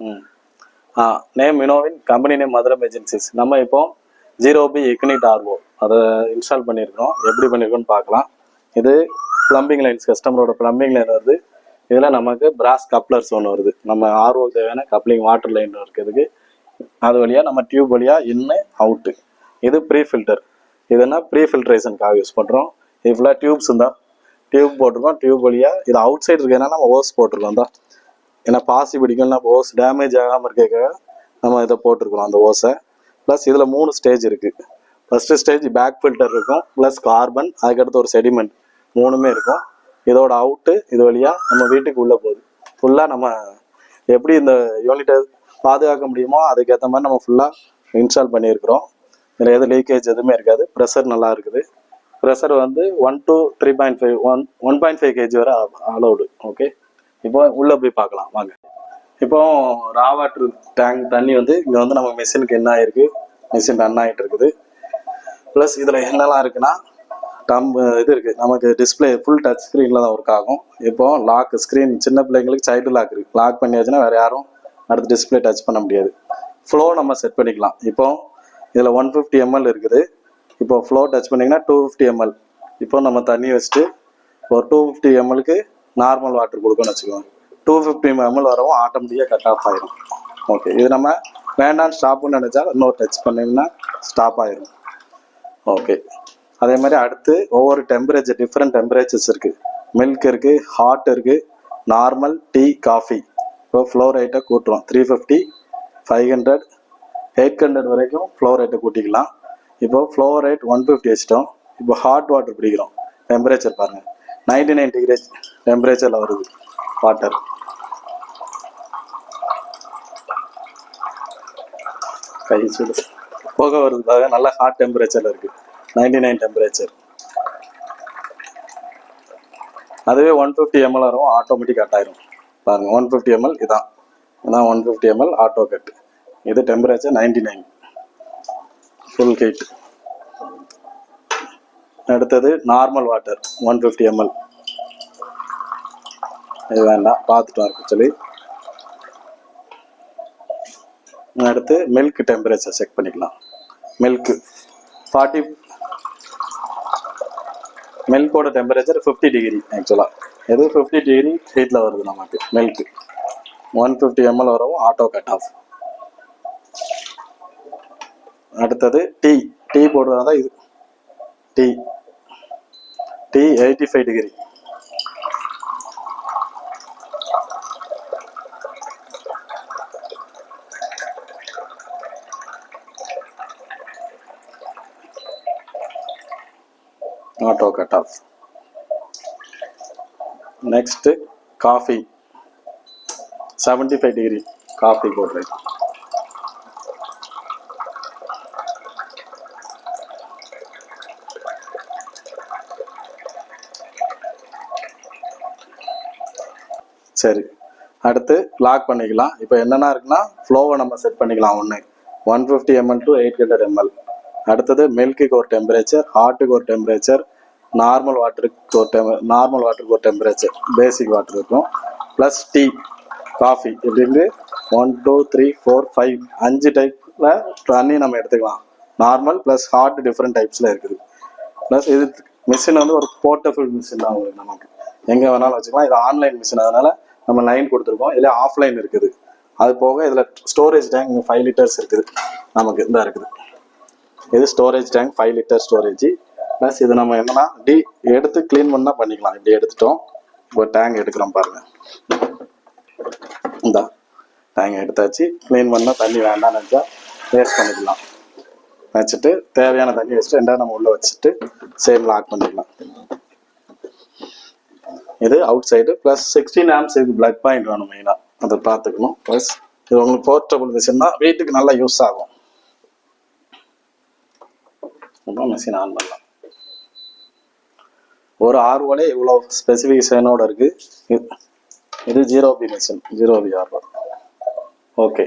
ம். ஆ நேம் வினோவின் கம்பெனி நேம் மதுரம் ஏஜென்சிஸ் நம்ம இப்போ ஜீரோ பி எக்னிட் ஆர்ஓ அதை இன்ஸ்டால் பண்ணியிருக்கோம். எப்படி பண்ணியிருக்கோம்னு பார்க்கலாம். இது ப்ளம்பிங் லைன்ஸ் கஸ்டமரோட ப்ளம்பிங் லைன் வருது. இதில் நமக்கு பிராஸ் கப்ளர்ஸ் ஒன்று வருது. நம்ம ஆர்ஓ தேவையான கப்ளிங் வாட்டர் லைன் இருக்கிறதுக்கு. அது வழியாக நம்ம டியூப் வழியாக இன்னு அவுட்டு இது ப்ரீ ஃபில்டர் இதுனா ப்ரீ ஃபில்ட்ரேஷனுக்காக யூஸ் பண்ணுறோம் இது ஃபுல்லாக டியூப்ஸ் இருந்தால் டியூப் போட்டிருக்கோம். டியூப் வழியாக இது அவுட் சைடு இருக்கிறதுனால நம்ம ஓஸ் போட்டிருக்கோம் தான். ஏன்னா பாசி பிடிக்கும்னா ஓஸ் டேமேஜ் ஆகாமல் இருக்க நம்ம இதை போட்டிருக்கிறோம் அந்த ஓஸை. ப்ளஸ் இதில் மூணு ஸ்டேஜ் இருக்குது ஃபஸ்ட்டு ஸ்டேஜ் பேக் ஃபில்டர் இருக்கும் ப்ளஸ் கார்பன் அதுக்கடுத்து ஒரு செடிமெண்ட் மூணுமே இருக்கும். இதோட அவுட்டு இது வழியாக நம்ம வீட்டுக்கு உள்ளே போகுது. ஃபுல்லாக நம்ம எப்படி இந்த யூனிட்டை பாதுகாக்க முடியுமோ அதுக்கேற்ற மாதிரி நம்ம ஃபுல்லாக இன்ஸ்டால் பண்ணியிருக்கிறோம். இதில் எது லீக்கேஜ் எதுவுமே இருக்காது. ப்ரெஷர் நல்லா இருக்குது. ப்ரெஷர் வந்து one two three point five one one point five KG வரை அலௌடு ஓகே இப்போ உள்ளே போய் பார்க்கலாம் வாங்க. இப்போ ரா வாட்டர் டேங்க் தண்ணி வந்து இங்கே வந்து நம்ம மிஷினுக்கு என்ன ஆயிருக்கு? மிஷின் ரன் ஆகிட்டு இருக்குது. ப்ளஸ் இதில் என்னெல்லாம் இருக்குன்னா டம் இது இருக்குது நமக்கு டிஸ்பிளே ஃபுல் டச் ஸ்க்ரீனில் தான் ஒர்க் ஆகும். இப்போ லாக் ஸ்க்ரீன் சின்ன பிள்ளைங்களுக்கு சைல்டு லாக் இருக்குது லாக் பண்ணியாச்சுன்னா வேறு யாரும் அடுத்து டிஸ்பிளே டச் பண்ண முடியாது. ஃப்ளோ நம்ம செட் பண்ணிக்கலாம். இப்போ இதில் ஒன் ஃபிஃப்டி எம்எல் இருக்குது. இப்போ ஃப்ளோ டச் பண்ணிங்கன்னா டூ ஃபிஃப்டி எம்எல் இப்போ நம்ம தண்ணி வச்சுட்டு ஒரு டூ ஃபிஃப்டி எம்எல்க்கு நார்மல் வாட்டர் கொடுக்கணும்னு வச்சுக்கோங்க. டூ ஃபிஃப்டி எம்எல் வரவும் ஆட்டோமேட்டிக்காக கட் ஆஃப் ஆயிரும். ஓகே இது நம்ம வேண்டாம் ஸ்டாப்னு நினச்சா இன்னொரு டச் பண்ணிங்கன்னா ஸ்டாப் ஆயிரும். ஓகே அதே மாதிரி அடுத்து ஒவ்வொரு டெம்பரேச்சர் டிஃப்ரெண்ட் டெம்பரேச்சர்ஸ் இருக்குது மில்க் இருக்குது ஹாட் இருக்குது நார்மல் டீ காஃபி இப்போ ஃப்ளோ ரேட்டை கூட்டுறோம். Three fifty five hundred eight hundred வரைக்கும் ஃப்ளோ ரேட்டை கூட்டிக்கலாம். இப்போ ஃப்ளோ ரேட் ஒன் ஃபிஃப்டி வச்சிட்டோம். இப்போ ஹாட் வாட்டர் பிடிக்கிறோம். டெம்பரேச்சர் பாருங்கள் நைன்டி நைன் டிகிரி டெம்பரேச்சரில் வருது. வாட்டர் கை சுடு. வருது வருதுக்காக நல்ல ஹாட் டெம்பரேச்சரில் இருக்குது நைன்டி நைன் டெம்பரேச்சர் அதுவே ஒன் ஃபிஃப்டி எம்எல் வரும் ஆட்டோமேட்டிக் கட் ஆயிரும். பாருங்க ஒன் ஃபிஃப்டி எம்எல் இதான். இதான் one fifty ML auto cut இது temperature ninety nine full heat அடுத்தது normal water one fifty ML இது வேண்டாம் பார்த்துட்டு இருக்கு சொல்லி. அடுத்து மில்க் டெம்பரேச்சர் செக் பண்ணிக்கலாம். மில்க் ஃபார்ட்டி மில்கோட டெம்பரேச்சர் ஃபிஃப்டி டிகிரி ஆக்சுவலாக எது ஃபிஃப்டி டிகிரி ஹீட்டில் வருது நமக்கு மில்க் ஒன் ஃபிஃப்டி எம்எல் வரவும் ஆட்டோ கட் ஆஃப் அடுத்தது டீ டீ போடுறதா தான் இது tea tea eighty five degree auto cut off next coffee seventy five degree coffee போடுறேன் சரி அடுத்து லாக் பண்ணிக்கலாம். இப்போ என்னென்ன இருக்குன்னா ஃப்ளோவை நம்ம செட் பண்ணிக்கலாம். ஒன்று one fifty ML to eight hundred ML அடுத்தது மில்க்குக்கு ஒரு டெம்பரேச்சர் ஹாட்டுக்கு ஒரு டெம்பரேச்சர் நார்மல் வாட்டருக்கு ஒரு டெம் நார்மல் வாட்டருக்கு ஒரு டெம்பரேச்சர் பேசிக் வாட்டர் இருக்கும். ப்ளஸ் டீ காஃபி இப்படின்னு one two three four five அஞ்சு டைப்பில் தண்ணி நம்ம எடுத்துக்கலாம். நார்மல் ப்ளஸ் ஹாட் டிஃப்ரெண்ட் டைப்ஸில் இருக்குது. ப்ளஸ் இது மிஷின் வந்து ஒரு போர்ட்டபிள் மிஷின் தான் உங்களுக்கு நமக்கு. எங்கே வேணாலும் வச்சுக்கலாம். இது ஆன்லைன் மிஷின் அதனால நம்ம லைன் கொடுத்துருக்கோம். இல்லை ஆஃப்லைன் இருக்குது. அது போக இதில் ஸ்டோரேஜ் டேங்க் ஃபைவ் லிட்டர்ஸ் இருக்குது. நமக்கு இதாக இருக்குது. இது storage tank five litre storage plus இது நம்ம என்னன்னா டி எடுத்து க்ளீன் பண்ணா பண்ணிக்கலாம். இப்படி எடுத்துட்டோம். இப்போ டேங்க் எடுக்கிறோம் பாருங்க. இந்த டேங்க் எடுத்தாச்சு. க்ளீன் பண்ணால் தண்ணி வேண்டாம்னு நினச்சா வேஸ்ட் பண்ணிக்கலாம். வச்சுட்டு தேவையான தண்ணி வச்சுட்டு ரெண்டாவது நம்ம உள்ளே வச்சுட்டு சேம் லாக் பண்ணிக்கலாம். இது outside plus sixteen amps இது பிளக் பாயிண்ட் வேணும் மெயினாக அதை பார்த்துக்கணும். ப்ளஸ் இது உங்களுக்கு போர்ட்டபுள் மிஷின்னா வீட்டுக்கு நல்லா யூஸ் ஆகும். அப்புறம் மிஷின் ஆன் பண்ணலாம். ஒரு ஆர்வோலே இவ்வளோ ஸ்பெசிஃபிகேஷனோட இருக்குது இது- இது zero B machine zero B RO okay